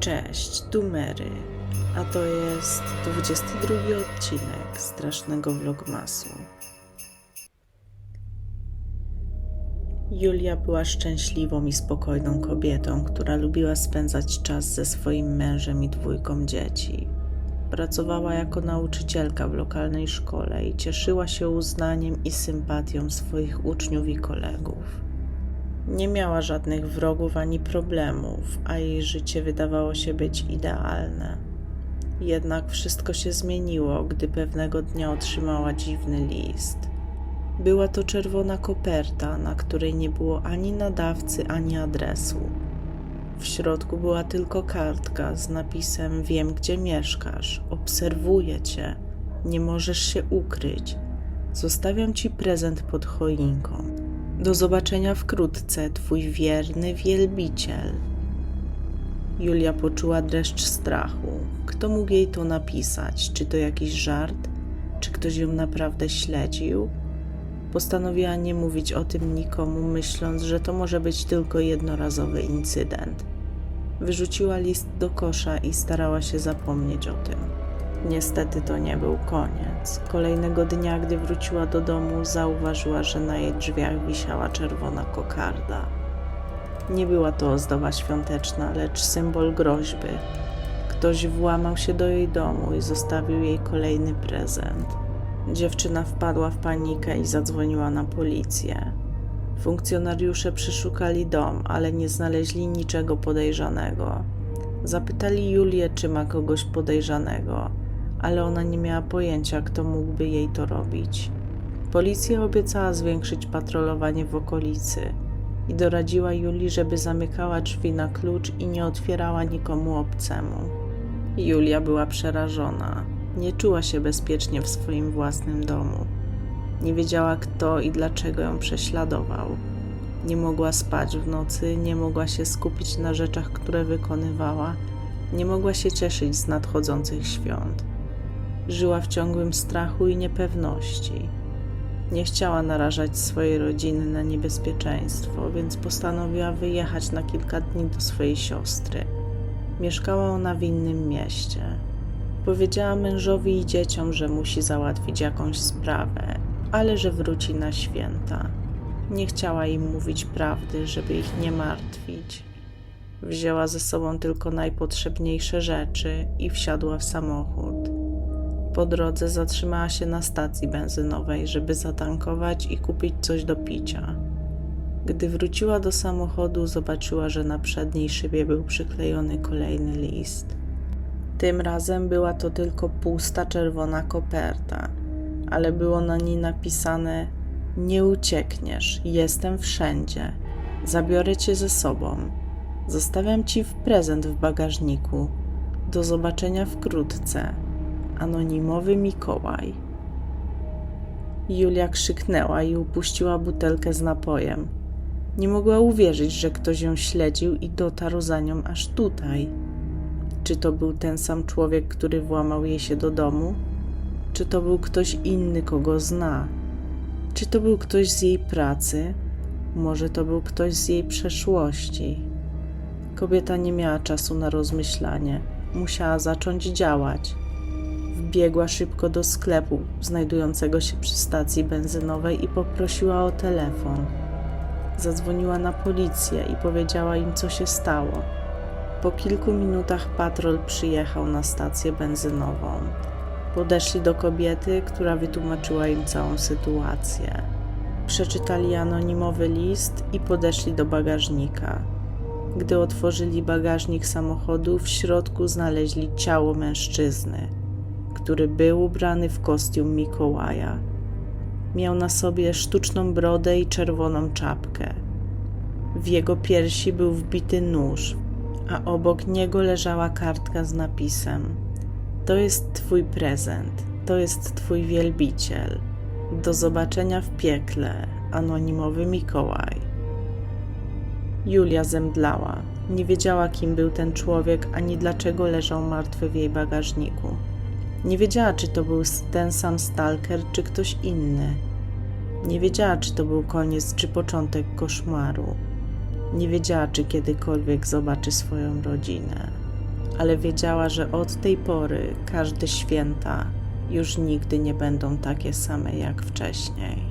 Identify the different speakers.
Speaker 1: Cześć, tu Mary, a to jest 22 odcinek strasznego vlogmasu. Julia była szczęśliwą i spokojną kobietą, która lubiła spędzać czas ze swoim mężem i dwójką dzieci. Pracowała jako nauczycielka w lokalnej szkole i cieszyła się uznaniem i sympatią swoich uczniów i kolegów. Nie miała żadnych wrogów ani problemów, a jej życie wydawało się być idealne. Jednak wszystko się zmieniło, gdy pewnego dnia otrzymała dziwny list. Była to czerwona koperta, na której nie było ani nadawcy, ani adresu. W środku była tylko kartka z napisem: Wiem, gdzie mieszkasz, obserwuję cię, nie możesz się ukryć. Zostawiam ci prezent pod choinką. Do zobaczenia wkrótce, twój wierny wielbiciel. Julia poczuła dreszcz strachu. Kto mógł jej to napisać? Czy to jakiś żart? Czy ktoś ją naprawdę śledził? Postanowiła nie mówić o tym nikomu, myśląc, że to może być tylko jednorazowy incydent. Wyrzuciła list do kosza i starała się zapomnieć o tym. Niestety to nie był koniec. Kolejnego dnia, gdy wróciła do domu, zauważyła, że na jej drzwiach wisiała czerwona kokarda. Nie była to ozdoba świąteczna, lecz symbol groźby. Ktoś włamał się do jej domu i zostawił jej kolejny prezent. Dziewczyna wpadła w panikę i zadzwoniła na policję. Funkcjonariusze przeszukali dom, ale nie znaleźli niczego podejrzanego. Zapytali Julię, czy ma kogoś podejrzanego, ale ona nie miała pojęcia, kto mógłby jej to robić. Policja obiecała zwiększyć patrolowanie w okolicy i doradziła Julii, żeby zamykała drzwi na klucz i nie otwierała nikomu obcemu. Julia była przerażona. Nie czuła się bezpiecznie w swoim własnym domu. Nie wiedziała, kto i dlaczego ją prześladował. Nie mogła spać w nocy, nie mogła się skupić na rzeczach, które wykonywała, nie mogła się cieszyć z nadchodzących świąt. Żyła w ciągłym strachu i niepewności. Nie chciała narażać swojej rodziny na niebezpieczeństwo, więc postanowiła wyjechać na kilka dni do swojej siostry. Mieszkała ona w innym mieście. Powiedziała mężowi i dzieciom, że musi załatwić jakąś sprawę, ale że wróci na święta. Nie chciała im mówić prawdy, żeby ich nie martwić. Wzięła ze sobą tylko najpotrzebniejsze rzeczy i wsiadła w samochód. Po drodze zatrzymała się na stacji benzynowej, żeby zatankować i kupić coś do picia. Gdy wróciła do samochodu, zobaczyła, że na przedniej szybie był przyklejony kolejny list. Tym razem była to tylko pusta czerwona koperta, ale było na niej napisane: Nie uciekniesz, jestem wszędzie. Zabiorę cię ze sobą. Zostawiam ci w prezent w bagażniku. Do zobaczenia wkrótce. Anonimowy Mikołaj. Julia krzyknęła i upuściła butelkę z napojem. Nie mogła uwierzyć, że ktoś ją śledził i dotarł za nią aż tutaj. Czy to był ten sam człowiek, który włamał jej się do domu? Czy to był ktoś inny, kogo zna? Czy to był ktoś z jej pracy? Może to był ktoś z jej przeszłości? Kobieta nie miała czasu na rozmyślanie. Musiała zacząć działać. Wbiegła szybko do sklepu znajdującego się przy stacji benzynowej i poprosiła o telefon. Zadzwoniła na policję i powiedziała im, co się stało. Po kilku minutach patrol przyjechał na stację benzynową. Podeszli do kobiety, która wytłumaczyła im całą sytuację. Przeczytali anonimowy list i podeszli do bagażnika. Gdy otworzyli bagażnik samochodu, w środku znaleźli ciało mężczyzny, który był ubrany w kostium Mikołaja. Miał na sobie sztuczną brodę i czerwoną czapkę. W jego piersi był wbity nóż, a obok niego leżała kartka z napisem: To jest Twój prezent, to jest Twój wielbiciel. Do zobaczenia w piekle, anonimowy Mikołaj. Julia zemdlała. Nie wiedziała, kim był ten człowiek, ani dlaczego leżał martwy w jej bagażniku. Nie wiedziała, czy to był ten sam stalker, czy ktoś inny. Nie wiedziała, czy to był koniec, czy początek koszmaru. Nie wiedziała, czy kiedykolwiek zobaczy swoją rodzinę. ale wiedziała, że od tej pory każde święta już nigdy nie będą takie same jak wcześniej.